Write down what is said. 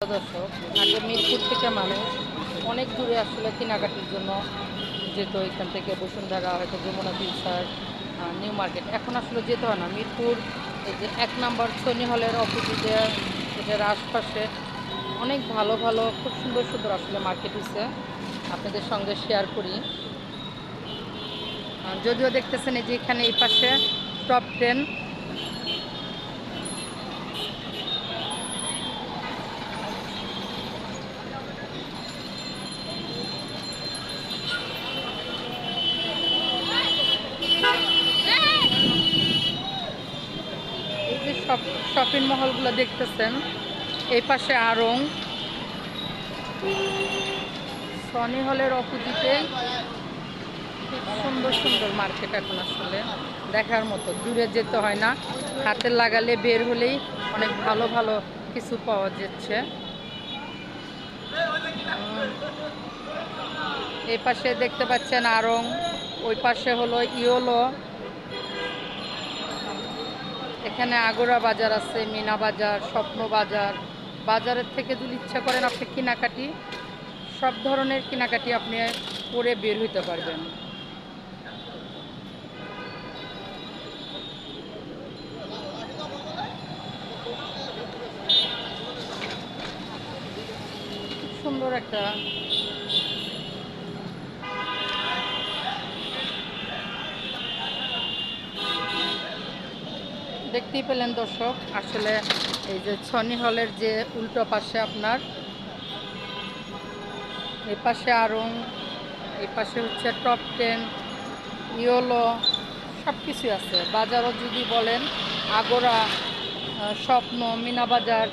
দর্শক আগে মিরপুর থেকে মানুষ অনেক দূরে আসলে কেনাকাটির জন্য যেত। এখান থেকে বসুন্ধরা, হয়তো যমুনা ফিউচার নিউ মার্কেট। এখন আসলে যেতে হয় না। মিরপুর, এই যে এক নাম্বার সনি হলের অপোজিটে এটার আশপাশে অনেক ভালো ভালো, খুব সুন্দর সুন্দর আসলে মার্কেট হচ্ছে আপনাদের সঙ্গে শেয়ার করি। যদিও দেখতেছেন এই যে এখানে এই পাশে টপ টেন শপিং মহলগুলো দেখতেছেন। এই পাশে আড়ং সনি হলের অপোজিটে খুব সুন্দর সুন্দর মার্কেট এখন আসলে। দেখার মতো, দূরে যেতে হয় না। হাতে লাগালে বের হলেই অনেক ভালো ভালো কিছু পাওয়া যাচ্ছে। এই পাশে দেখতে পাচ্ছেন আড়ং ওই পাশে হলো ইয়োলো। এখানে আগোড়া বাজার আছে, মিনা বাজার, স্বপ্ন বাজার। বাজারের থেকে যদি ইচ্ছা করেন আপনি কেনাকাটি, সব ধরনের কেনাকাটি আপনি করে বের হইতে পারবেন। সুন্দর একটা দেখতেই পেলেন দর্শক, আসলে এই যে ছনি হলের যে উল্টো পাশে আপনার, এই পাশে আরং, এই পাশে হচ্ছে টপ টেন, ইয়োলো সব কিছুই আছে। বাজারও যদি বলেন, আগোরা স্বপ্ন, মিনা বাজার